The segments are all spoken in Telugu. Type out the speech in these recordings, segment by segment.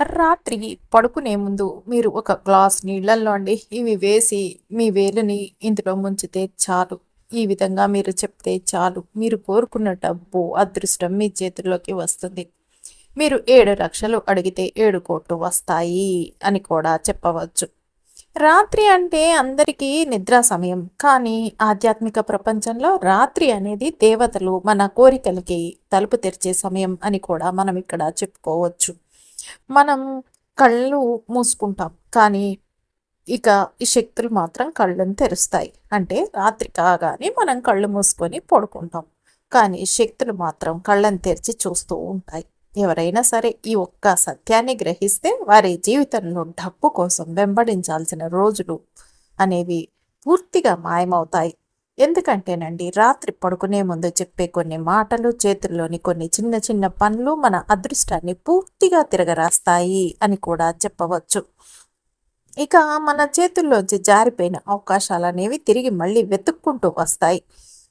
రాత్రి పడుకునే ముందు మీరు ఒక గ్లాస్ నీళ్ళల్లో అండి. ఇవి వేసి మీ వేలుని ఇందులో ముంచితే చాలు. ఈ విధంగా మీరు చెప్తే చాలు. మీరు కోరుకున్న డబ్బు అదృష్టం మీ చేతుల్లోకి వస్తుంది. మీరు ఏడు లక్షలు అడిగితే ఏడు కోట్లు వస్తాయి అని కూడా చెప్పవచ్చు. రాత్రి అంటే అందరికీ నిద్ర సమయం. కానీ ఆధ్యాత్మిక ప్రపంచంలో రాత్రి అనేది దేవతలు మన కోరికలకి తలుపు తెరిచే సమయం అని కూడా మనం ఇక్కడ చెప్పుకోవచ్చు. మనం కళ్ళు మూసుకుంటాం. కానీ ఇక ఈ శక్తులు మాత్రం కళ్ళను తెరుస్తాయి. అంటే రాత్రి కాగానే మనం కళ్ళు మూసుకొని పడుకుంటాం. కానీ శక్తులు మాత్రం కళ్ళను తెరిచి చూస్తూ ఉంటాయి. ఎవరైనా సరే ఈ ఒక్క సత్యాన్ని గ్రహిస్తే వారి జీవితంలో డబ్బు కోసం వెంబడించాల్సిన రోజులు అనేవి పూర్తిగా మాయమవుతాయి. ఎందుకంటేనండి రాత్రి పడుకునే ముందు చెప్పే కొన్ని మాటలు చేతుల్లోని కొన్ని చిన్న చిన్న పనులు మన అదృష్టాన్ని పూర్తిగా తిరగరాస్తాయి అని కూడా చెప్పవచ్చు. ఇక మన చేతుల్లోంచి జారిపోయిన అవకాశాలు అనేవి తిరిగి మళ్ళీ వెతుక్కుంటూ వస్తాయి.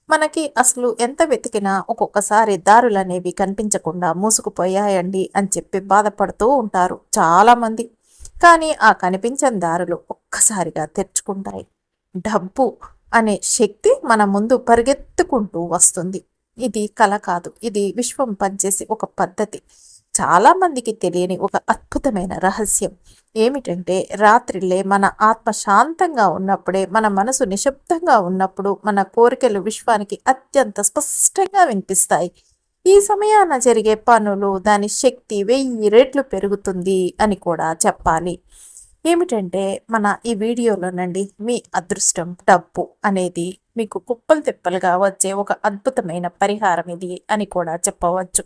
మనకి అసలు ఎంత వెతికినా ఒక్కొక్కసారి దారులు అనేవి కనిపించకుండా మూసుకుపోయాయండి అని చెప్పి బాధపడుతూ ఉంటారు చాలామంది. కానీ ఆ కనిపించని దారులు ఒక్కసారిగా తెరుచుకుంటాయి. డబ్బు అనే శక్తి మన ముందు పరిగెత్తుకుంటూ వస్తుంది. ఇది కళ కాదు ఇది విశ్వం పనిచేసే ఒక పద్ధతి. చాలా మందికి తెలియని ఒక అద్భుతమైన రహస్యం ఏమిటంటే రాత్రిలే మన ఆత్మ శాంతంగా ఉన్నప్పుడే మన మనసు నిశ్శబ్దంగా ఉన్నప్పుడు మన కోరికలు విశ్వానికి అత్యంత స్పష్టంగా వినిపిస్తాయి. ఈ సమయాన జరిగే పనులు దాని శక్తి వెయ్యి రెట్లు పెరుగుతుంది అని కూడా చెప్పాలి. ఏమిటంటే మన ఈ వీడియోలోనండి మీ అదృష్టం డబ్బు అనేది మీకు కుప్పలు తిప్పలుగా వచ్చే ఒక అద్భుతమైన పరిహారం ఇది అని కూడా చెప్పవచ్చు.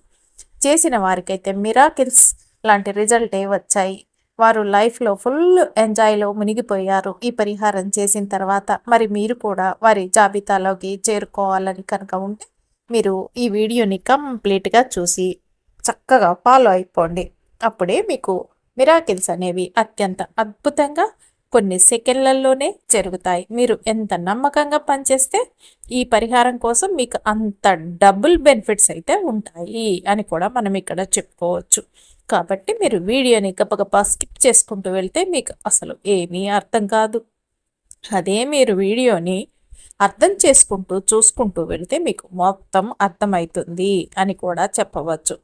చేసిన వారికైతే మిరాకిల్స్ లాంటి రిజల్టే వచ్చాయి. వారు లైఫ్లో ఫుల్ ఎంజాయ్లో మునిగిపోయారు. ఈ పరిహారం చేసిన తర్వాత మరి మీరు కూడా వారి జాబితాలోకి చేరుకోవాలని కనుక ఉంటే మీరు ఈ వీడియోని కంప్లీట్గా చూసి చక్కగా ఫాలో అయిపోండి. అప్పుడే మీకు మిరాకిల్స్ అనేవి అత్యంత అద్భుతంగా కొన్ని సెకండ్లలోనే జరుగుతాయి. మీరు ఎంత నమ్మకంగా పనిచేస్తే ఈ పరిహారం కోసం మీకు అంత డబుల్ బెనిఫిట్స్ అయితే ఉంటాయి అని కూడా మనం ఇక్కడ చెప్పుకోవచ్చు. కాబట్టి మీరు వీడియోని గప్పగప్ప స్కిప్ చేసుకుంటూ వెళ్తే మీకు అసలు ఏమీ అర్థం కాదు. అదే మీరు వీడియోని అర్థం చేసుకుంటూ చూసుకుంటూ వెళితే మీకు మొత్తం అర్థమవుతుంది అని కూడా చెప్పవచ్చు.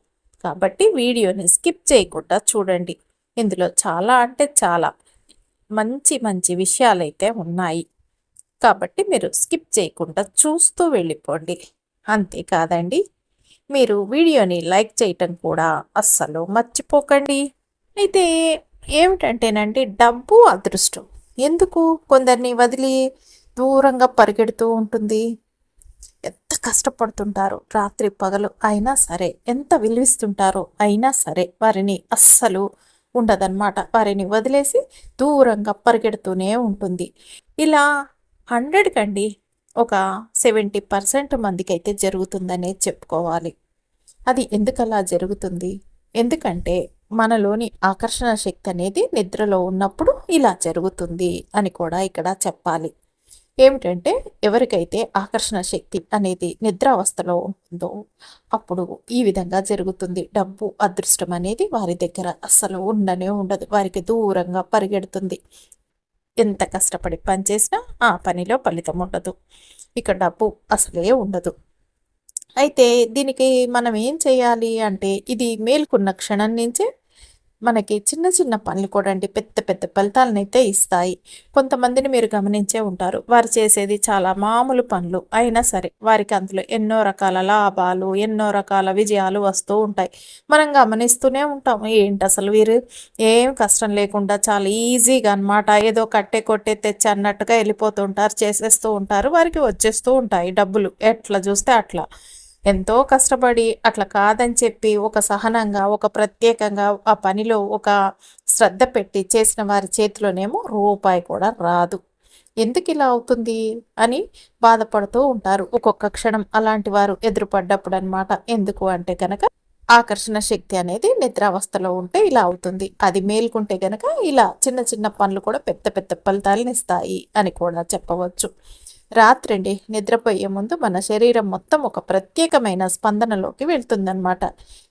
కాబట్టి వీడియోని స్కిప్ చేయకుండా చూడండి. ఇందులో చాలా అంటే చాలా మంచి మంచి విషయాలైతే ఉన్నాయి. కాబట్టి మీరు స్కిప్ చేయకుండా చూస్తూ వెళ్ళిపోండి. అంతేకాదండి మీరు వీడియోని లైక్ చేయటం కూడా అస్సలు మర్చిపోకండి. అయితే ఏమిటంటేనండి డబ్బు అదృష్టం. ఎందుకు? కొందరిని వదిలి దూరంగా పరిగెడుతూ ఉంటుంది. ఎంత కష్టపడుతుంటారు? రాత్రి పగలు అయినా సరే ఎంత విలువిస్తుంటారో అయినా సరే వారిని అస్సలు ఉండదన్నమాట వారిని వదిలేసి దూరంగా పరిగెడుతూనే ఉంటుంది. ఇలా హండ్రెడ్ కండి ఒక సెవెంటీ పర్సెంట్ మందికైతే జరుగుతుందనే చెప్పుకోవాలి. అది ఎందుకలా జరుగుతుంది? ఎందుకంటే మనలోని ఆకర్షణ శక్తి అనేది నిద్రలో ఉన్నప్పుడు ఇలా జరుగుతుంది అని కూడా ఇక్కడ చెప్పాలి. ఏమిటంటే ఎవరికైతే ఆకర్షణ శక్తి అనేది నిద్రావస్థలో ఉంటుందో అప్పుడు ఈ విధంగా జరుగుతుంది. డబ్బు అదృష్టం అనేది వారి దగ్గర అస్సలు ఉండనే ఉండదు. వారికి దూరంగా పరిగెడుతుంది. ఎంత కష్టపడి పనిచేసినా ఆ పనిలో ఫలితం ఉండదు. ఇక డబ్బు అసలే ఉండదు. అయితే దీనికి మనం ఏం చేయాలి అంటే ఇది మేల్కొన్న క్షణం నుంచే మనకి చిన్న చిన్న పనులు కూడా అండి పెద్ద పెద్ద ఫలితాలను అయితే ఇస్తాయి. కొంతమందిని మీరు గమనించే ఉంటారు. వారు చేసేది చాలా మామూలు పనులు అయినా సరే వారికి అందులో ఎన్నో రకాల లాభాలు ఎన్నో రకాల విజయాలు వస్తూ ఉంటాయి. మనం గమనిస్తూనే ఉంటాం ఏంటి అసలు వీరు? ఏం కష్టం లేకుండా చాలా ఈజీగా అనమాట ఏదో కట్టే కొట్టే తెచ్చి అన్నట్టుగా వెళ్ళిపోతుంటారు చేసేస్తూ ఉంటారు. వారికి వచ్చేస్తూ ఉంటాయి డబ్బులు. ఎట్లా చూస్తే అట్లా. ఎంతో కష్టపడి అట్లా కాదని చెప్పి ఒక సహనంగా ఒక ప్రత్యేకంగా ఆ పనిలో ఒక శ్రద్ధ పెట్టి చేసిన వారి చేతిలోనేమో రూపాయి కూడా రాదు. ఎందుకు ఇలా అవుతుంది అని బాధపడుతూ ఉంటారు. ఒక్కొక్క క్షణం అలాంటి వారు ఎదురుపడ్డప్పుడు అనమాట ఎందుకు అంటే కనుక ఆకర్షణ శక్తి అనేది నిద్రావస్థలో ఉంటే ఇలా అవుతుంది. అది మేల్కుంటే గనక ఇలా చిన్న చిన్న పనులు కూడా పెద్ద పెద్ద ఫలితాలను ఇస్తాయి అని కూడా చెప్పవచ్చు. రాత్రండి నిద్రపోయే ముందు మన శరీరం మొత్తం ఒక ప్రత్యేకమైన స్పందనలోకి వెళ్తుందన్నమాట.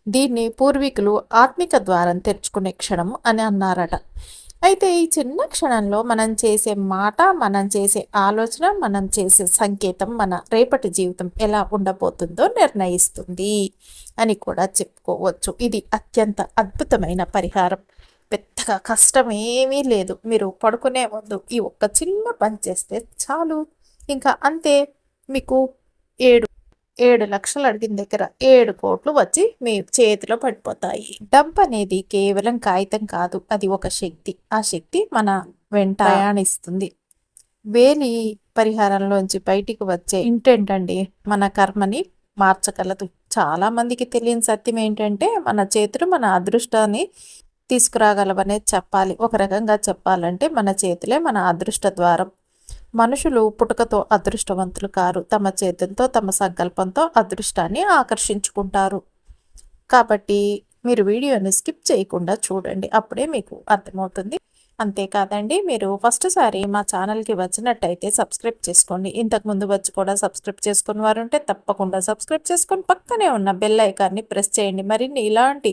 దీన్ని పూర్వీకులు ఆత్మిక ద్వారం తెరుచుకునే క్షణం అని అన్నారట. అయితే ఈ చిన్న క్షణంలో మనం చేసే మాట మనం చేసే ఆలోచన మనం చేసే సంకేతం మన రేపటి జీవితం ఎలా ఉండబోతుందో నిర్ణయిస్తుంది అని కూడా చెప్పుకోవచ్చు. ఇది అత్యంత అద్భుతమైన పరిహారం. పెద్దగా కష్టమేమీ లేదు. మీరు పడుకునే ముందు ఈ ఒక్క చిన్న పని చేస్తే చాలు. ఇంకా అంతే మీకు ఏడు ఏడు లక్షలు అడిగిన దగ్గర ఏడు కోట్లు వచ్చి మీ చేతిలో పడిపోతాయి. డబ్బు అనేది కేవలం కాగితం కాదు అది ఒక శక్తి. ఆ శక్తి మన వెంట ప్రయాణిస్తుంది. వేలి పరిహారంలోంచి బయటికి వచ్చే ఇంటెంట్ అండి మన కర్మని మార్చగలదు. చాలా మందికి తెలియని సత్యం ఏంటంటే మన చేతులు మన అదృష్టాన్ని తీసుకురాగలవనే చెప్పాలి. ఒక రకంగా చెప్పాలంటే మన చేతులే మన అదృష్ట ద్వారం. మనుషులు పుట్టుకతో అదృష్టవంతులు కారు. తమ చేతులతో తమ సంకల్పంతో అదృష్టాన్ని ఆకర్షించుకుంటారు. కాబట్టి మీరు వీడియోని స్కిప్ చేయకుండా చూడండి. అప్పుడే మీకు అర్థమవుతుంది. అంతేకాదండి మీరు ఫస్ట్ సారి మా ఛానల్కి వచ్చినట్టయితే సబ్స్క్రైబ్ చేసుకోండి. ఇంతకు ముందు వచ్చి కూడా సబ్స్క్రైబ్ చేసుకుని వారు ఉంటే తప్పకుండా సబ్స్క్రైబ్ చేసుకొని పక్కనే ఉన్న బెల్ ఐకాన్ని ప్రెస్ చేయండి. మరిన్ని ఇలాంటి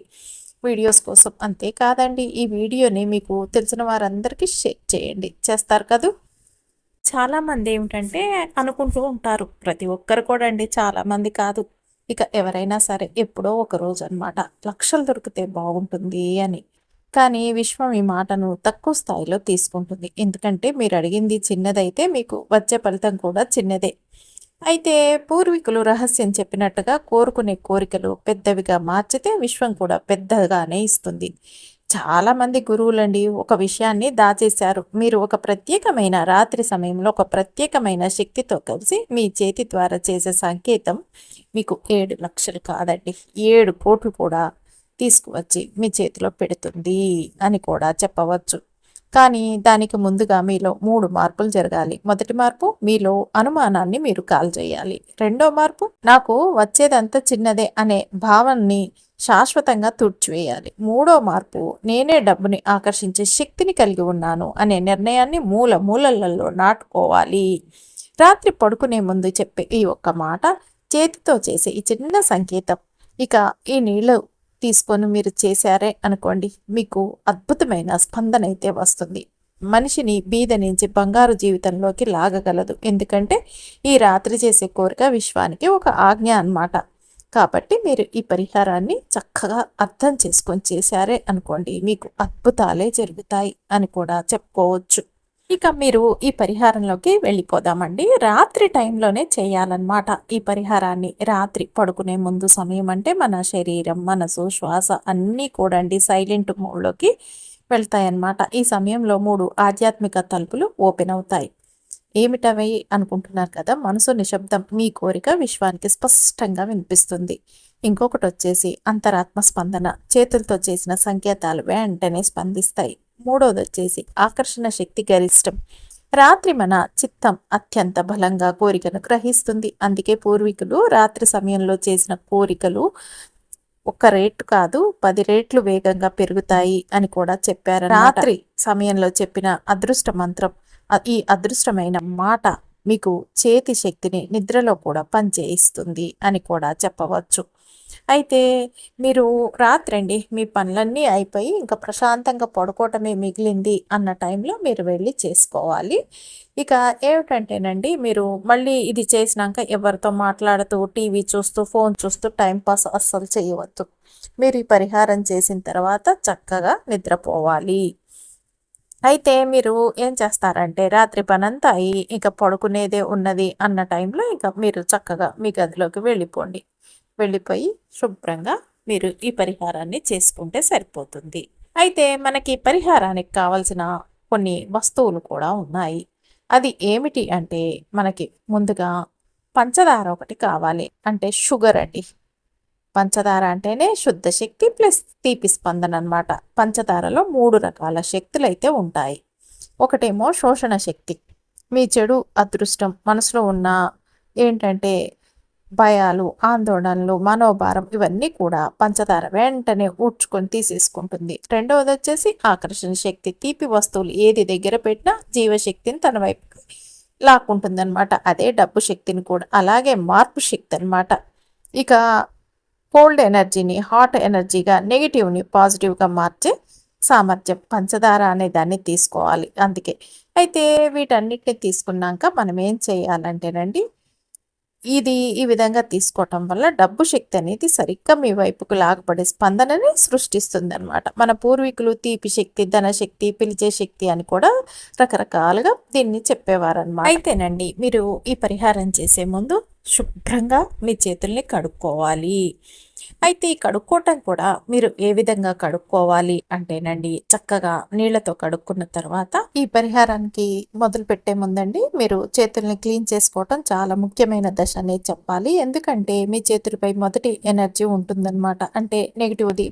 వీడియోస్ కోసం అంతేకాదండి ఈ వీడియోని మీకు తెలిసిన వారందరికీ షేర్ చేయండి. చేస్తారు కదా? చాలామంది ఏమిటంటే అనుకుంటూ ఉంటారు ప్రతి ఒక్కరు కూడా అండి చాలామంది కాదు. ఇక ఎవరైనా సరే ఎప్పుడో ఒక రోజు అనమాట లక్షలు దొరికితే బాగుంటుంది అని. కానీ విశ్వం ఈ మాటను తక్కువ స్థాయిలో తీసుకుంటుంది. ఎందుకంటే మీరు అడిగింది చిన్నదైతే మీకు వచ్చే ఫలితం కూడా చిన్నదే. అయితే పూర్వీకులు రహస్యం చెప్పినట్టుగా కోరుకునే కోరికలు పెద్దవిగా మార్చితే విశ్వం కూడా పెద్దగానే ఇస్తుంది. చాలామంది గురువులండి ఒక విషయాన్ని దాచేశారు. మీరు ఒక ప్రత్యేకమైన రాత్రి సమయంలో ఒక ప్రత్యేకమైన శక్తితో కలిసి మీ చేతి ద్వారా చేసే సంకేతం మీకు ఏడు లక్షలు కాదండి. ఏడు కోట్లు కూడా తీసుకువచ్చి మీ చేతిలో పెడుతుంది అని కూడా చెప్పవచ్చు. కానీ దానికి ముందుగా మీలో మూడు మార్పులు జరగాలి. మొదటి మార్పు మీలో అనుమానాన్ని మీరు కాల్ చేయాలి. రెండో మార్పు నాకు వచ్చేదంతా చిన్నదే అనే భావాన్ని శాశ్వతంగా తుడ్చివేయాలి. మూడో మార్పు నేనే డబ్బుని ఆకర్షించే శక్తిని కలిగి ఉన్నాను అనే నిర్ణయాన్ని మూల మూలలలో నాటుకోవాలి. రాత్రి పడుకునే ముందు చెప్పే ఈ ఒక్క మాట చేతితో చేసే ఈ చిన్న సంకేతం. ఇక ఈ నీళ్ళు తీసుకొని మీరు చేశారే అనుకోండి మీకు అద్భుతమైన స్పందన అయితే వస్తుంది. మనిషిని బీద నుంచి బంగారు జీవితంలోకి లాగగలదు. ఎందుకంటే ఈ రాత్రి చేసే కోరిక విశ్వానికి ఒక ఆజ్ఞ అన్నమాట. కాబట్టి మీరు ఈ పరిహారాన్ని చక్కగా అర్థం చేసుకొని చేశారే అనుకోండి మీకు అద్భుతాలే జరుగుతాయి అని కూడా చెప్పుకోవచ్చు. ఇక మీరు ఈ పరిహారంలోకి వెళ్ళిపోదామండి. రాత్రి టైంలోనే చేయాలన్నమాట. ఈ పరిహారాన్ని రాత్రి పడుకునే ముందు సమయం అంటే మన శరీరం మనసు శ్వాస అన్నీ కూడా అండి సైలెంట్ మోడ్లోకి వెళ్తాయన్నమాట. ఈ సమయంలో మూడు ఆధ్యాత్మిక తలుపులు ఓపెన్ అవుతాయి. ఏమిటవి అనుకుంటున్నారు కదా? మనసు నిశ్శబ్దం మీ కోరిక విశ్వానికి స్పష్టంగా వినిపిస్తుంది. ఇంకొకటి వచ్చేసి అంతరాత్మ స్పందన చేతులతో చేసిన సంకేతాలు వెంటనే స్పందిస్తాయి. మూడోది వచ్చేసి ఆకర్షణ శక్తి గరిష్టం. రాత్రి మన చిత్తం అత్యంత బలంగా కోరికను గ్రహిస్తుంది. అందుకే పూర్వీకులు రాత్రి సమయంలో చేసిన కోరికలు ఒక రేటు కాదు పది రేట్లు వేగంగా పెరుగుతాయి అని కూడా చెప్పారు రాత్రి సమయంలో చెప్పిన అదృష్ట మంత్రం ఈ అదృష్టమైన మాట మీకు చేతి శక్తిని నిద్రలో కూడా పనిచేయిస్తుంది అని కూడా చెప్పవచ్చు. అయితే మీరు రాత్రండి మీ పనులన్నీ అయిపోయి ఇంకా ప్రశాంతంగా పడుకోవటమే మిగిలింది అన్న టైంలో మీరు వెళ్ళి చేసుకోవాలి. ఇక ఏమిటంటేనండి మీరు మళ్ళీ ఇది చేసినాక ఎవరితో మాట్లాడుతూ టీవీ చూస్తూ ఫోన్ చూస్తూ టైంపాస్ అస్సలు చేయవద్దు. మీరు ఈ పరిహారం చేసిన తర్వాత చక్కగా నిద్రపోవాలి. అయితే మీరు ఏం చేస్తారంటే రాత్రి పనంతా అయి ఇక పడుకునేదే ఉన్నది అన్న టైంలో ఇక మీరు చక్కగా మీ గదిలోకి వెళ్ళిపోండి. వెళ్ళిపోయి శుభ్రంగా మీరు ఈ పరిహారాన్ని చేసుకుంటే సరిపోతుంది. అయితే మనకి పరిహారానికి కావలసిన కొన్ని వస్తువులు కూడా ఉన్నాయి. అది ఏమిటి అంటే మనకి ముందుగా పంచదార ఒకటి కావాలి. అంటే షుగర్ అండి. పంచదార అంటేనే శుద్ధ శక్తి ప్లస్ తీపి స్పందన అనమాట పంచదారలో మూడు రకాల శక్తులు అయితే ఉంటాయి. ఒకటేమో శోషణ శక్తి. మీ చెడు అదృష్టం మనసులో ఉన్న ఏంటంటే భయాలు ఆందోళనలు మనోభారం ఇవన్నీ కూడా పంచదార వెంటనే ఊడ్చుకొని తీసేసుకుంటుంది. రెండవది వచ్చేసి ఆకర్షణ శక్తి. తీపి వస్తువులు ఏది దగ్గర పెట్టినా జీవశక్తిని తన వైపు లాక్కుంటుందన్నమాట. అదే డబ్బు శక్తిని కూడా. అలాగే మార్పు శక్తి అనమాట ఇక కోల్డ్ ఎనర్జీని హాట్ ఎనర్జీగా నెగిటివ్ని పాజిటివ్గా మార్చే సామర్థ్యం పంచదార అనే దాన్ని తీసుకోవాలి. అందుకే అయితే వీటన్నిటిని తీసుకున్నాక మనం ఏం చేయాలంటేనండి ఇది ఈ విధంగా తీసుకోవటం వల్ల డబ్బు శక్తి అనేది సరిగ్గా మీ వైపుకు లాగపడే స్పందనని సృష్టిస్తుంది అనమాట మన పూర్వీకులు తీపి శక్తి ధనశక్తి పిలిచే శక్తి అని కూడా రకరకాలుగా దీన్ని చెప్పేవారనమాట అయితేనండి మీరు ఈ పరిహారం చేసే ముందు శుభ్రంగా మీ చేతుల్ని కడుక్కోవాలి. అయితే ఈ కడుక్కోవటం కూడా మీరు ఏ విధంగా కడుక్కోవాలి అంటేనండి చక్కగా నీళ్ళతో కడుక్కున్న తర్వాత ఈ పరిహారానికి మొదలు పెట్టే ముందండి మీరు చేతుల్ని క్లీన్ చేసుకోవటం చాలా ముఖ్యమైన దశ అనేది చెప్పాలి. ఎందుకంటే మీ చేతులపై మొదటి ఎనర్జీ ఉంటుందన్నమాట. అంటే నెగిటివ్ది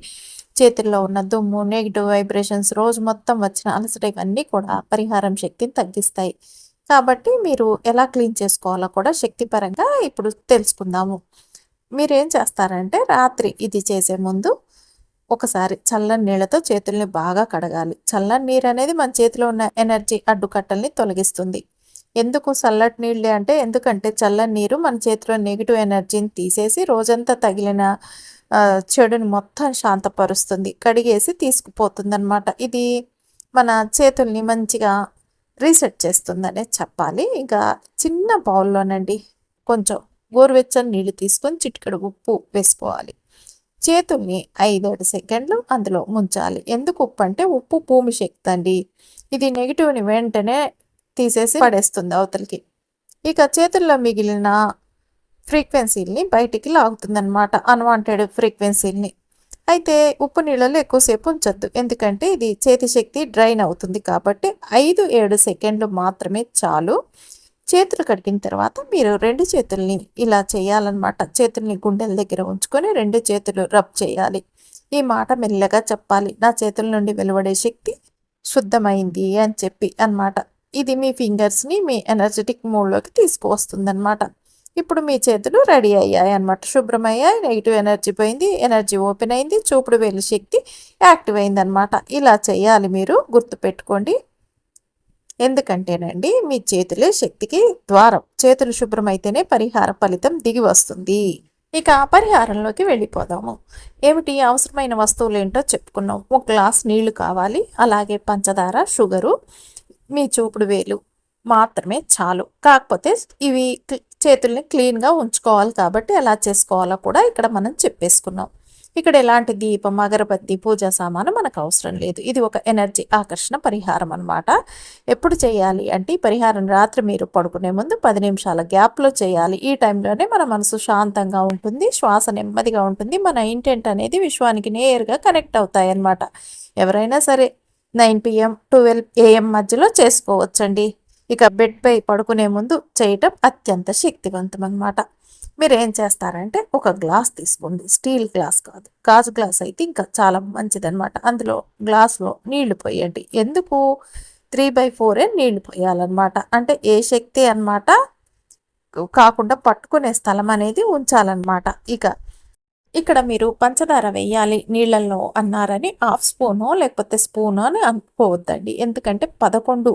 చేతుల్లో ఉన్న దుమ్ము నెగిటివ్ వైబ్రేషన్స్ రోజు మొత్తం వచ్చిన అలసట ఇవన్నీ కూడా పరిహారం శక్తిని తగ్గిస్తాయి. కాబట్టి మీరు ఎలా క్లీన్ చేసుకోవాలో కూడా శక్తిపరంగా ఇప్పుడు తెలుసుకుందాము. మీరేం చేస్తారంటే రాత్రి ఇది చేసే ముందు ఒకసారి చల్లని నీళ్ళతో చేతుల్ని బాగా కడగాలి. చల్లని నీరు అనేది మన చేతిలో ఉన్న ఎనర్జీ అడ్డుకట్టల్ని తొలగిస్తుంది. ఎందుకు చల్లటి నీళ్ళే అంటే ఎందుకంటే చల్లని నీరు మన చేతిలో నెగిటివ్ ఎనర్జీని తీసేసి రోజంతా తగిలిన చెడుని మొత్తం శాంతపరుస్తుంది. కడిగేసి తీసుకుపోతుంది అనమాట ఇది మన చేతుల్ని మంచిగా రీసెట్ చేస్తుందనే చెప్పాలి. ఇంకా చిన్న బౌల్లోనండి కొంచెం గోరువెచ్చని నీళ్ళు తీసుకొని చిటికెడు ఉప్పు వేసుకోవాలి. చేతుల్ని ఐదేడు సెకండ్లు అందులో ముంచాలి. ఎందుకు ఉప్పు అంటే ఉప్పు భూమి శక్తి అండి. ఇది నెగిటివ్ని వెంటనే తీసేసి పడేస్తుంది అవతలికి. ఇక చేతుల్లో మిగిలిన ఫ్రీక్వెన్సీల్ని బయటికి లాగుతుందనమాట అన్వాంటెడ్ ఫ్రీక్వెన్సీల్ని. అయితే ఉప్పు నీళ్ళలో ఎక్కువసేపు ఉంచొద్దు. ఎందుకంటే ఇది చేతి శక్తి డ్రైన్ అవుతుంది కాబట్టి ఐదు ఏడు సెకండ్లు మాత్రమే చాలు. చేతులు కడిగిన తర్వాత మీరు రెండు చేతుల్ని ఇలా చేయాలన్నమాట. చేతుల్ని గుండెల దగ్గర ఉంచుకొని రెండు చేతులు రబ్ చేయాలి. ఈ మాట మెల్లగా చెప్పాలి. నా చేతుల నుండి వెలువడే శక్తి శుద్ధమైంది అని చెప్పి అనమాట ఇది మీ ఫింగర్స్ని మీ ఎనర్జెటిక్ మూడ్లోకి తీసుకువస్తుందన్నమాట. ఇప్పుడు మీ చేతులు రెడీ అయ్యాయి అనమాట శుభ్రమయ్యాయి నెగిటివ్ ఎనర్జీ పోయింది ఎనర్జీ ఓపెన్ అయింది చూపుడు వేలు శక్తి యాక్టివ్ అయింది అనమాట ఇలా చేయాలి మీరు. గుర్తుపెట్టుకోండి. ఎందుకంటేనండి మీ చేతులే శక్తికి ద్వారం. చేతులు శుభ్రమైతేనే పరిహార ఫలితం దిగి వస్తుంది. ఇక పరిహారంలోకి వెళ్ళిపోదాము. ఏమిటి? అవసరమైన వస్తువులు ఏంటో చెప్పుకున్నాం. ఒక గ్లాస్ నీళ్ళు కావాలి. అలాగే పంచదార షుగరు మీ చూపుడు వేలు మాత్రమే చాలు. కాకపోతే ఇవి చేతుల్ని క్లీన్గా ఉంచుకోవాలి కాబట్టి ఎలా చేసుకోవాలో కూడా ఇక్కడ మనం చెప్పేసుకున్నాం. ఇక్కడ ఎలాంటి దీపం అగరబత్తి పూజా సామాను మనకు అవసరం లేదు. ఇది ఒక ఎనర్జీ ఆకర్షణ పరిహారం అనమాట ఎప్పుడు చేయాలి అంటే ఈ పరిహారం రాత్రి మీరు పడుకునే ముందు పది నిమిషాల గ్యాప్లో చేయాలి. ఈ టైంలోనే మన మనసు శాంతంగా ఉంటుంది శ్వాస నెమ్మదిగా ఉంటుంది. మన ఇంటెంట్ అనేది విశ్వానికి నేరుగా కనెక్ట్ అవుతాయి అన్నమాట. ఎవరైనా సరే నైన్ పిఎం ట్వెల్వ్ ఏఎం మధ్యలో చేసుకోవచ్చండి. ఇక బెడ్పై పడుకునే ముందు చేయటం అత్యంత శక్తివంతం అనమాట మీరు ఏం చేస్తారంటే ఒక గ్లాస్ తీసుకోండి. స్టీల్ గ్లాస్ కాదు. గాజు గ్లాస్ అయితే ఇంకా చాలా మంచిదనమాట అందులో గ్లాస్లో నీళ్ళు పోయండి. ఎందుకు? త్రీ బై ఫోరే నీళ్ళు పోయాలన్నమాట. అంటే ఏ శక్తి అనమాట కాకుండా పట్టుకునే స్థలం అనేది ఉంచాలన్నమాట. ఇక ఇక్కడ మీరు పంచదార వేయాలి. నీళ్ళల్లో అన్నారని హాఫ్ స్పూనో లేకపోతే స్పూనో అని అనుకోవద్దండి. ఎందుకంటే పదకొండు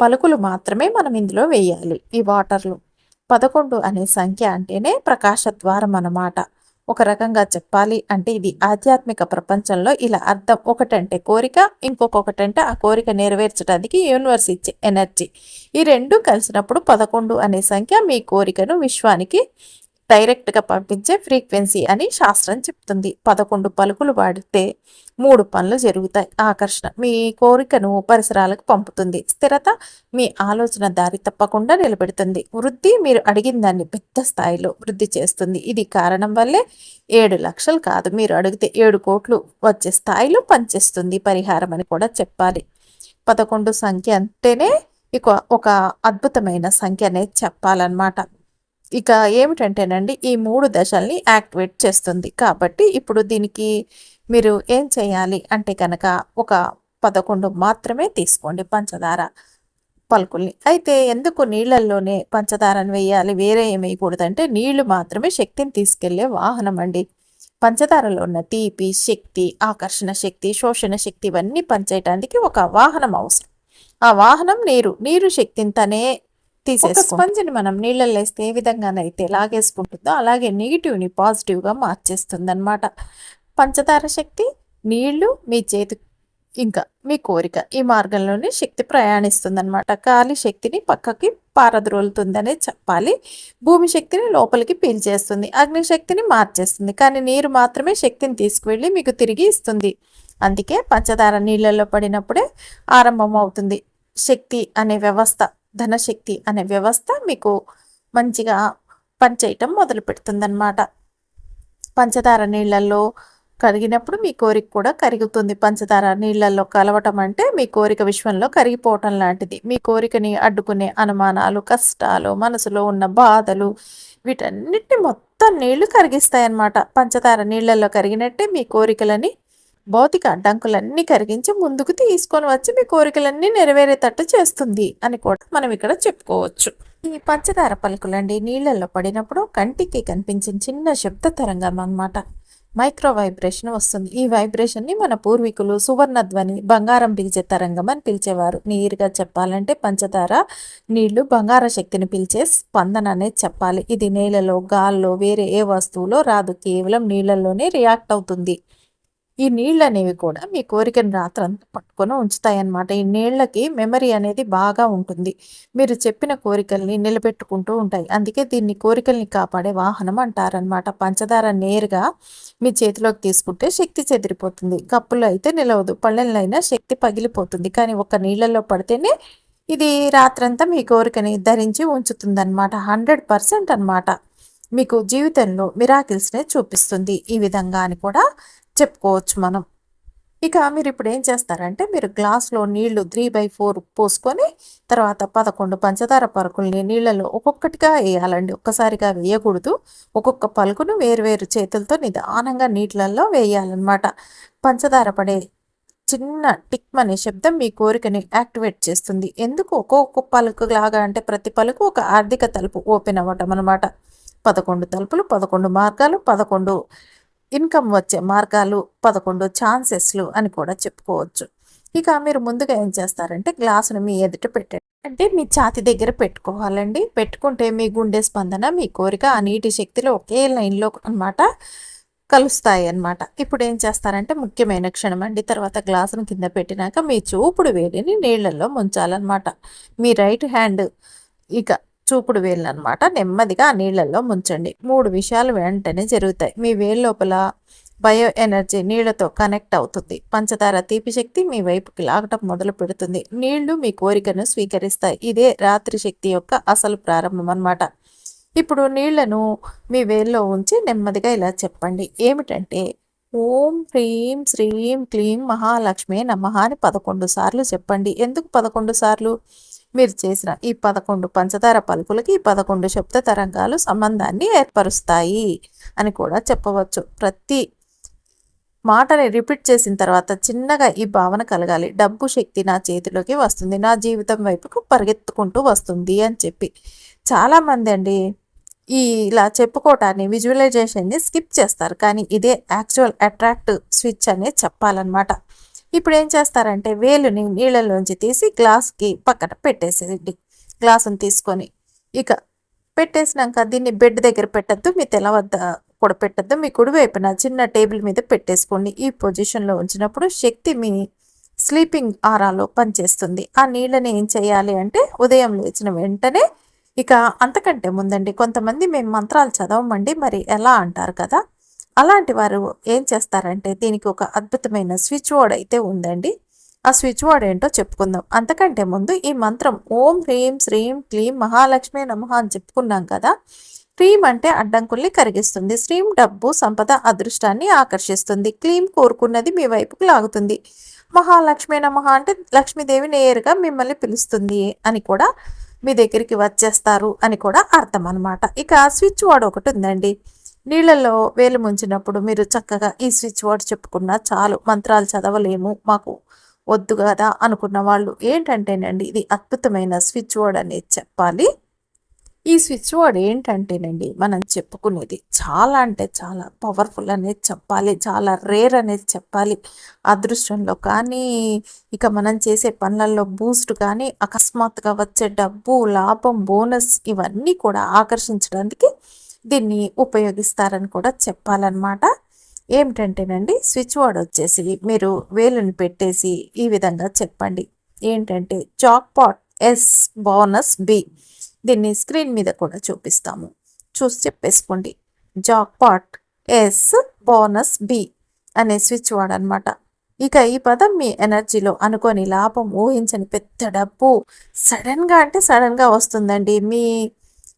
పలుకులు మాత్రమే మనం ఇందులో వేయాలి. ఈ వాటర్లో. పదకొండు అనే సంఖ్య అంటేనే ప్రకాశ ద్వారం అన్నమాట. ఒక రకంగా చెప్పాలి అంటే ఇది ఆధ్యాత్మిక ప్రపంచంలో ఇలా అర్థం. ఒకటంటే కోరిక ఇంకొకటంటే ఆ కోరిక నెరవేర్చడానికి యూనివర్స్ ఇచ్చే ఎనర్జీ. ఈ రెండు కలిసినప్పుడు పదకొండు అనే సంఖ్య మీ కోరికను విశ్వానికి డైరెక్ట్గా పంపించే ఫ్రీక్వెన్సీ అని శాస్త్రం చెప్తుంది. పదకొండు పలుకులు వాడితే మూడు పనులు జరుగుతాయి. ఆకర్షణ మీ కోరికను పరిసరాలకు పంపుతుంది. స్థిరత మీ ఆలోచన దారి తప్పకుండా నిలబెడుతుంది. వృద్ధి మీరు అడిగిన దాన్ని పెద్ద స్థాయిలో వృద్ధి చేస్తుంది. ఇది కారణం వల్లే ఏడు లక్షలు కాదు. మీరు అడిగితే ఏడు కోట్లు వచ్చే స్థాయిలో పనిచేస్తుంది. పరిహారం అని కూడా చెప్పాలి. పదకొండు సంఖ్య అంటేనే ఇక ఒక అద్భుతమైన సంఖ్య అనేది చెప్పాలన్నమాట. ఇక ఏమిటంటేనండి ఈ మూడు దశల్ని యాక్టివేట్ చేస్తుంది. కాబట్టి ఇప్పుడు దీనికి మీరు ఏం చేయాలి అంటే కనుక ఒక పదకొండు మాత్రమే తీసుకోండి పంచదార పలుకుల్ని. అయితే ఎందుకు నీళ్ళల్లోనే పంచదారను వేయాలి? వేరే ఏం వేయకూడదంటే నీళ్ళు మాత్రమే శక్తిని తీసుకెళ్ళే వాహనం అండి. పంచదారలో ఉన్న తీపి శక్తి ఆకర్షణ శక్తి శోషణ శక్తి ఇవన్నీ పనిచేయటానికి ఒక వాహనం అవసరం. ఆ వాహనం నీరు నీరు శక్తిని తనే తీసేసుకో. స్పంజిని మనం నీళ్ళల్లో వేస్తే ఏ విధంగానైతే లాగేసుకుంటుందో అలాగే నెగిటివ్ని పాజిటివ్గా మార్చేస్తుంది అనమాట పంచదార శక్తి నీళ్ళు మీ చేతి ఇంకా మీ కోరిక ఈ మార్గంలోనే శక్తి ప్రయాణిస్తుంది అనమాట గాలి శక్తిని పక్కకి పారద్రోలుతుందనే చెప్పాలి. భూమి శక్తిని లోపలికి పీల్చేస్తుంది. అగ్ని శక్తిని మార్చేస్తుంది. కానీ నీరు మాత్రమే శక్తిని తీసుకువెళ్ళి మీకు తిరిగి ఇస్తుంది. అందుకే పంచదార నీళ్ళల్లో పడినప్పుడే ఆరంభం అవుతుంది శక్తి అనే వ్యవస్థ. ధనశక్తి అనే వ్యవస్థ మీకు మంచిగా పనిచేయటం మొదలు పెడుతుందన్నమాట పంచదార నీళ్ళల్లో కరిగినప్పుడు మీ కోరిక కూడా కరుగుతుంది. పంచదార నీళ్ళల్లో కలవటం అంటే మీ కోరిక విశ్వంలో కరిగిపోవటం లాంటిది. మీ కోరికని అడ్డుకునే అనుమానాలు కష్టాలు మనసులో ఉన్న బాధలు వీటన్నిటిని మొత్తం నీళ్ళు కరిగిస్తాయన్నమాట. పంచదార నీళ్ళల్లో కరిగినట్టే మీ కోరికలని భౌతిక అడ్డంకులన్నీ కరిగించి ముందుకు తీసుకొని వచ్చి మీ కోరికలన్నీ నెరవేరేటట్టు చేస్తుంది అని కూడా మనం ఇక్కడ చెప్పుకోవచ్చు. ఈ పంచదార పలుకులండి నీళ్ళల్లో పడినప్పుడు కంటికి కనిపించిన చిన్న శబ్ద తరంగం అన్నమాట. మైక్రో వైబ్రేషన్ వస్తుంది. ఈ వైబ్రేషన్ని మన పూర్వీకులు సువర్ణధ్వని బంగారం పిలిచే తరంగం అని పిలిచేవారు. నీరుగా చెప్పాలంటే పంచదార నీళ్ళు బంగార శక్తిని పిలిచే స్పందన అనేది చెప్పాలి. ఇది నేలలో గాల్లో వేరే ఏ వస్తువులో రాదు. కేవలం నీళ్ళల్లోనే రియాక్ట్ అవుతుంది. ఈ నీళ్ళు అనేవి కూడా మీ కోరికను రాత్రంతా పట్టుకొని ఉంచుతాయన్నమాట. ఈ నీళ్ళకి మెమరీ అనేది బాగా ఉంటుంది. మీరు చెప్పిన కోరికల్ని నిలబెట్టుకుంటూ ఉంటాయి. అందుకే దీన్ని కోరికల్ని కాపాడే వాహనం అంటారనమాట పంచదార నేరుగా మీ చేతిలోకి తీసుకుంటే శక్తి చెదిరిపోతుంది. కప్పులో అయితే నిలవదు. పళ్ళెల్లో అయినా శక్తి పగిలిపోతుంది. కానీ ఒక నీళ్ళల్లో పడితేనే ఇది రాత్రంతా మీ కోరికని ధరించి ఉంచుతుందన్నమాట. హండ్రెడ్ పర్సెంట్ అనమాట మీకు జీవితంలో మిరాకిల్స్నే చూపిస్తుంది. ఈ విధంగా అని కూడా చెప్పుకోవచ్చు మనం. ఇక మీరు ఇప్పుడు ఏం చేస్తారంటే మీరు గ్లాస్లో నీళ్ళు త్రీ బై ఫోర్ పోసుకొని తర్వాత పదకొండు పంచదార పరుకుల్ని నీళ్ళలో ఒక్కొక్కటిగా వేయాలండి. ఒక్కసారిగా వేయకూడదు. ఒక్కొక్క పలుకును వేరువేరు చేతులతో నిదానంగా నీళ్ళల్లో వేయాలన్నమాట. పంచదార పడే చిన్న టిక్ అనే శబ్దం మీ కోరికని యాక్టివేట్ చేస్తుంది. ఎందుకు? ఒక్కొక్క పలుకు లాగా అంటే ప్రతి పలుకు ఒక ఆర్థిక తలుపు ఓపెన్ అవ్వటం అనమాట పదకొండు తలుపులు పదకొండు మార్గాలు పదకొండు ఇన్కమ్ వచ్చే మార్గాలు పదకొండు ఛాన్సెస్లు అని కూడా చెప్పుకోవచ్చు. ఇక మీరు ముందుగా ఏం చేస్తారంటే గ్లాసును మీ ఎదుట పెట్టండి. అంటే మీ ఛాతి దగ్గర పెట్టుకోవాలండి. పెట్టుకుంటే మీ గుండె స్పందన మీ కోరిక ఆ నీటి శక్తిలో ఒకే లైన్లో అనమాట కలుస్తాయి అన్నమాట ఇప్పుడు ఏం చేస్తారంటే ముఖ్యమైన క్షణం అండి. తర్వాత గ్లాసును కింద పెట్టినాక మీ చూపుడు వేడిని నీళ్ళల్లో ముంచాలన్నమాట. మీ రైట్ హ్యాండ్ ఇక చూపుడు వేళ్ళు అనమాట నెమ్మదిగా నీళ్ళల్లో ముంచండి. మూడు విషయాలు వెంటనే జరుగుతాయి. మీ వేలు లోపల బయో ఎనర్జీ నీళ్ళతో కనెక్ట్ అవుతుంది. పంచదార తీపి శక్తి మీ వైపుకి లాగటం మొదలు పెడుతుంది. నీళ్ళు మీ కోరికను స్వీకరిస్తాయి. ఇదే రాత్రి శక్తి యొక్క అసలు ప్రారంభం అనమాట ఇప్పుడు నీళ్ళను మీ వేల్లో ఉంచి నెమ్మదిగా ఇలా చెప్పండి. ఏమిటంటే ఓం హ్రీం శ్రీం క్లీం మహాలక్ష్మి నమ అని పదకొండు సార్లు చెప్పండి. ఎందుకు పదకొండు సార్లు? మీరు చేసిన ఈ పదకొండు పంచదార పలుకులకి ఈ పదకొండు శబ్ద తరంగాలు సంబంధాన్ని ఏర్పరుస్తాయి అని కూడా చెప్పవచ్చు. ప్రతి మాటని రిపీట్ చేసిన తర్వాత చిన్నగా ఈ భావన కలగాలి. డబ్బు శక్తి నా చేతిలోకి వస్తుంది. నా జీవితం వైపుకు పరిగెత్తుకుంటూ వస్తుంది అని చెప్పి. చాలామంది అండి ఈ ఇలా చెప్పుకోవటాన్ని విజువలైజేషన్ని స్కిప్ చేస్తారు. కానీ ఇదే యాక్చువల్ అట్రాక్ట్ స్విచ్ అనేది చెప్పాలన్నమాట. ఇప్పుడు ఏం చేస్తారంటే వేలుని నీళ్ళలోంచి తీసి గ్లాస్కి పక్కన పెట్టేసేయండి. గ్లాసుని తీసుకొని ఇక పెట్టేసినాక దీన్ని బెడ్ దగ్గర పెట్టద్దు మీ తెల వద్ద కూడా పెట్టద్దు. మీ కుడివైపున చిన్న టేబుల్ మీద పెట్టేసుకోండి. ఈ పొజిషన్లో ఉంచినప్పుడు శక్తి మీ స్లీపింగ్ ఆరాలో పనిచేస్తుంది. ఆ నీళ్ళని ఏం చేయాలి అంటే ఉదయం లేచిన వెంటనే ఇక అంతకంటే ముందండి కొంతమంది మేము మంత్రాలు చదవమండి మరి ఎలా అంటారు కదా? అలాంటి వారు ఏం చేస్తారంటే దీనికి ఒక అద్భుతమైన స్విచ్ బోర్డ్ అయితే ఉందండి. ఆ స్విచ్ బోర్డ్ ఏంటో చెప్పుకుందాం. అంతకంటే ముందు ఈ మంత్రం ఓం హ్రీం శ్రీం క్లీం మహాలక్ష్మి నమః అని చెప్పుకున్నాం కదా హ్రీం అంటే అడ్డంకుల్ని కరిగిస్తుంది. శ్రీం డబ్బు సంపద అదృష్టాన్ని ఆకర్షిస్తుంది. క్లీం కోరుకున్నది మీ వైపుకు లాగుతుంది. మహాలక్ష్మి నమః అంటే లక్ష్మీదేవి నేరుగా మిమ్మల్ని పిలుస్తుంది అని కూడా మీ దగ్గరికి వచ్చేస్తారు అని కూడా అర్థం అనమాట ఇక స్విచ్ బోర్డ్ ఒకటి ఉందండి. నీళ్ళల్లో వేలు ముంచినప్పుడు మీరు చక్కగా ఈ స్విచ్ వర్డ్ చెప్పుకున్నా చాలు మంత్రాలు చదవలేము మాకు వద్దు కదా అనుకున్న వాళ్ళు ఏంటంటేనండి ఇది అద్భుతమైన స్విచ్ వర్డ్ అనేది చెప్పాలి. ఈ స్విచ్ బోర్డ్ ఏంటంటేనండి మనం చెప్పుకునేది చాలా అంటే చాలా పవర్ఫుల్ అనేది చెప్పాలి చాలా రేర్ అనేది చెప్పాలి. అదృష్టంలో కానీ ఇక మనం చేసే పనులలో బూస్ట్ కానీ అకస్మాత్తుగా వచ్చే డబ్బు లాభం బోనస్ ఇవన్నీ కూడా ఆకర్షించడానికి దీన్ని ఉపయోగిస్తారని కూడా చెప్పాలన్నమాట. ఏమిటంటేనండి స్విచ్ బోర్డ్ వచ్చేసి మీరు వేలుని పెట్టేసి ఈ విధంగా చెప్పండి. ఏంటంటే jackpot yes bonus B. దీన్ని స్క్రీన్ మీద కూడా చూపిస్తాము. చూసి చెప్పేసుకోండి. Jackpot yes bonus B అనే స్విచ్ వాడనమాట ఇక ఈ పదం మీ ఎనర్జీలో అనుకోని లాభం ఊహించని పెద్ద డబ్బు. సడన్గా అంటే సడన్గా వస్తుందండి. మీ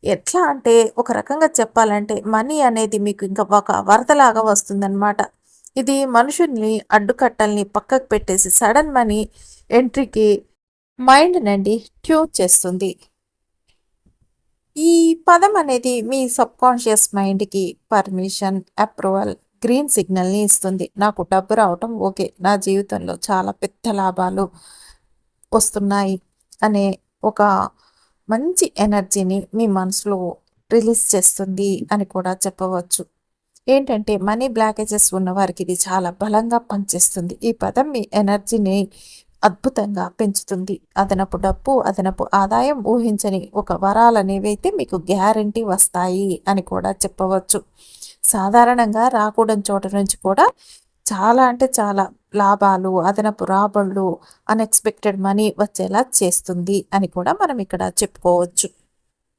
ఎట్లా అంటే ఒక రకంగా చెప్పాలంటే మనీ అనేది మీకు ఇంకా ఒక వరదలాగా వస్తుందన్నమాట. ఇది మనుషుల్ని అడ్డుకట్టల్ని పక్కకు పెట్టేసి సడన్ మనీ ఎంట్రీకి మైండ్ నండి ట్యూన్ చేస్తుంది. ఈ పదం అనేది మీ సబ్కాన్షియస్ మైండ్కి పర్మిషన్ అప్రూవల్ గ్రీన్ సిగ్నల్ని ఇస్తుంది. నాకు డబ్బు రావటం ఓకే నా జీవితంలో చాలా పెద్ద లాభాలు వస్తున్నాయి అనే ఒక మంచి ఎనర్జీని మీ మనసులో రిలీజ్ చేస్తుంది అని కూడా చెప్పవచ్చు. ఏంటంటే మనీ బ్లాకేజెస్ ఉన్న వారికి ఇది చాలా బలంగా పనిచేస్తుంది. ఈ పదం మీ ఎనర్జీని అద్భుతంగా పెంచుతుంది. అదనపు డబ్బు అదనపు ఆదాయం ఊహించని ఒక వరాలనేవైతే మీకు గ్యారంటీ వస్తాయి అని కూడా చెప్పవచ్చు. సాధారణంగా రాకూడని చోట నుంచి కూడా చాలా అంటే చాలా లాభాలు అదనపు రాబళ్ళు అన్ఎక్స్పెక్టెడ్ మనీ వచ్చేలా చేస్తుంది అని కూడా మనం ఇక్కడ చెప్పుకోవచ్చు.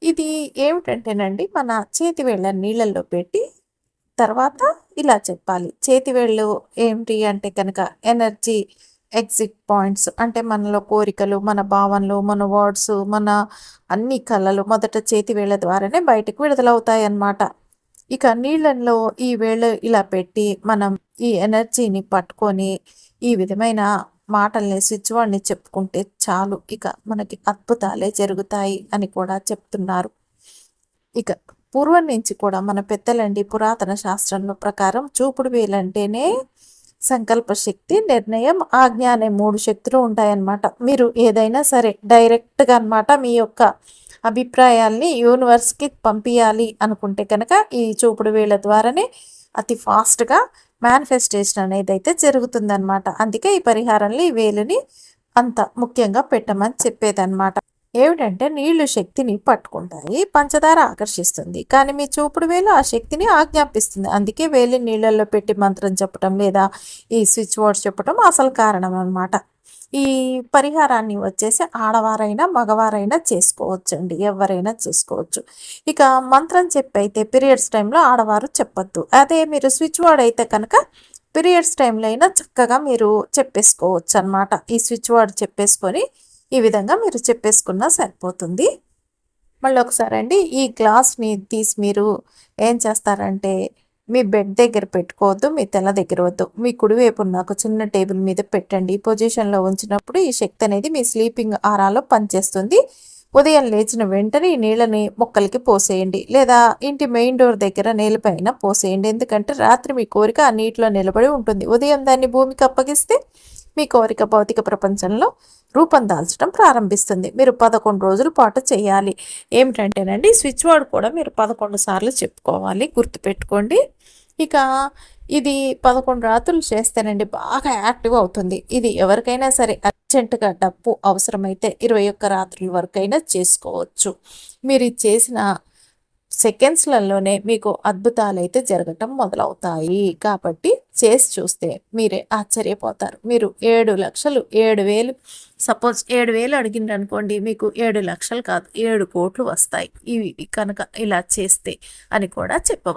ఇది ఏమిటంటేనండి మన చేతి వేళ్ళ నీళ్ళల్లో పెట్టి తర్వాత ఇలా చెప్పాలి. చేతి వేళ్ళు ఏమిటి అంటే కనుక ఎనర్జీ ఎగ్జిట్ పాయింట్స్ అంటే మనలో కోరికలు మన భావనలు మన వర్డ్స్ మన అన్ని కళలు మొదట చేతివేళ్ళ ద్వారానే బయటకు విడుదలవుతాయి అన్నమాట ఇక నీళ్ళల్లో ఈ వేళ ఇలా పెట్టి మనం ఈ ఎనర్జీని పట్టుకొని ఈ విధమైన మాటల్ని స్విచ్ వాడిని చెప్పుకుంటే చాలు. ఇక మనకి అద్భుతాలే జరుగుతాయి అని కూడా చెప్తున్నారు. ఇక పూర్వం నుంచి కూడా మన పెద్దలండి పురాతన శాస్త్రంలో ప్రకారం చూపుడు వేలంటేనే సంకల్ప శక్తి నిర్ణయం ఆజ్ఞ అనే మూడు శక్తులు ఉంటాయన్నమాట. మీరు ఏదైనా సరే డైరెక్ట్గా అనమాట మీ యొక్క అభిప్రాయాల్ని యూనివర్స్కి పంపించాలి అనుకుంటే కనుక ఈ చూపుడు వేళ ద్వారానే అతి ఫాస్ట్గా మేనిఫెస్టేషన్ అనేది అయితే జరుగుతుందనమాట అందుకే ఈ పరిహారంలో ఈ వేలుని అంత ముఖ్యంగా పెట్టమని చెప్పేదన్నమాట. ఏమిటంటే నీళ్ళు శక్తిని పట్టుకుంటాయి పంచదార ఆకర్షిస్తుంది. కానీ మీ చూపుడు వేలు ఆ శక్తిని ఆజ్ఞాపిస్తుంది. అందుకే వేలి నీళ్ళల్లో పెట్టి మంత్రం చెప్పటం లేదా ఈ స్విచ్ బోర్డ్ చెప్పటం అసలు కారణం అనమాట ఈ పరిహారాన్ని వచ్చేసి ఆడవారైనా మగవారైనా చేసుకోవచ్చు అండి ఎవరైనా చేసుకోవచ్చు. ఇక మంత్రం చెప్పి అయితే పీరియడ్స్ టైంలో ఆడవారు చెప్పొద్దు. అదే మీరు స్విచ్ బోర్డ్ అయితే కనుక పీరియడ్స్ టైంలో అయినా చక్కగా మీరు చెప్పేసుకోవచ్చు అనమాట ఈ స్విచ్ వర్డ్ చెప్పేసుకొని ఈ విధంగా మీరు చెప్పేసుకున్నా సరిపోతుంది. మళ్ళీ ఒకసారి అండి ఈ గ్లాస్ని తీసి మీరు ఏం చేస్తారంటే మీ బెడ్ దగ్గర పెట్టుకోవద్దు మీ తెల దగ్గర వద్దు. మీ కుడివైపు ఉన్న ఒక చిన్న టేబుల్ మీద పెట్టండి. ఈ పొజిషన్లో ఉంచినప్పుడు ఈ శక్తి అనేది మీ స్లీపింగ్ ఆరాలో పనిచేస్తుంది. ఉదయం లేచిన వెంటనే ఈ నీళ్ళని మొక్కలకి పోసేయండి. లేదా ఇంటి మెయిన్ డోర్ దగ్గర నేలపైన పోసేయండి. ఎందుకంటే రాత్రి మీ కోరిక ఆ నీటిలో నిలబడి ఉంటుంది. ఉదయం దాన్ని భూమికి అప్పగిస్తే మీ కోరిక భౌతిక ప్రపంచంలో రూపం దాల్చడం ప్రారంభిస్తుంది. మీరు పదకొండు రోజుల పాటు చేయాలి. ఏమిటంటేనండి స్విచ్ వర్డ్ కూడా మీరు పదకొండు సార్లు చెప్పుకోవాలి. గుర్తుపెట్టుకోండి. ఇక ఇది పదకొండు రాత్రులు చేస్తేనండి బాగా యాక్టివ్ అవుతుంది. ఇది ఎవరికైనా సరే అర్జెంటుగా డబ్బు అవసరమైతే ఇరవై ఒక్క రాత్రుల వరకైనా చేసుకోవచ్చు. మీరు చేసిన సెకండ్స్లలోనే మీకు అద్భుతాలు అయితే జరగటం మొదలవుతాయి. కాబట్టి చేసి చూస్తే మీరే ఆశ్చర్యపోతారు. మీరు ఏడు లక్షలు ఏడు వేలు సపోజ్ ఏడు వేలు అడిగిండ్రు అనుకోండి మీకు ఏడు లక్షలు కాదు ఏడు కోట్లు వస్తాయి. ఇవి కనుక ఇలా చేస్తే అని కూడా చెప్పవచ్చు.